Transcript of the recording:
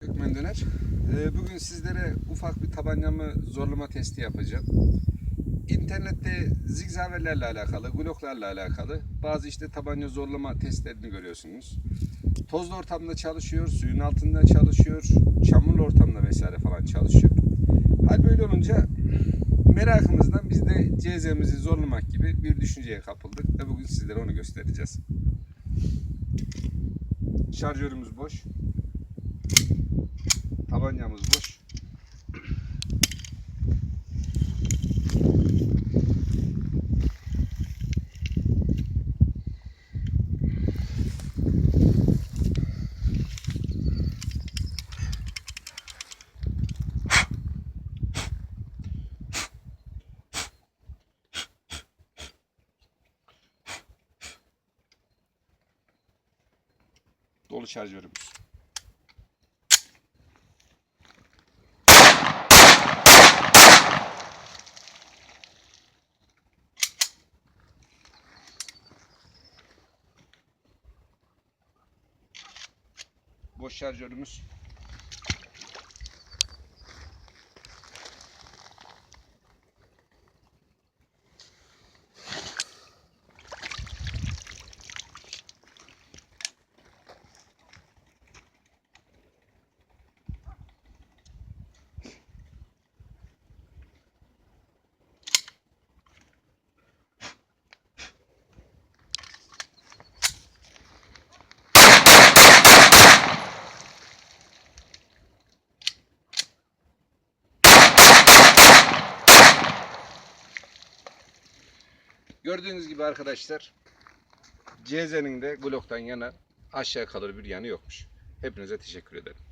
Gökmen Döner. Ee, Bugün sizlere ufak bir tabancamı zorlama testi yapacağım. İnternette zigzaverlerle alakalı, gloklarla alakalı bazı işte tabanca zorlama testlerini görüyorsunuz. Tozlu ortamda çalışıyor, suyun altında çalışıyor, çamurlu ortamda vesaire falan çalışıyor. Hal böyle olunca merakımızdan biz de CZ'mizi zorlamak gibi bir düşünceye kapıldık ve bugün sizlere onu göstereceğiz. Şarjörümüz boş. Tabancamız boş. Dolu şarjörümüz. Boş şarjörümüz. Gördüğünüz gibi arkadaşlar CZ'nin de Glock'tan yana aşağı kalır bir yanı yokmuş. Hepinize teşekkür ederim.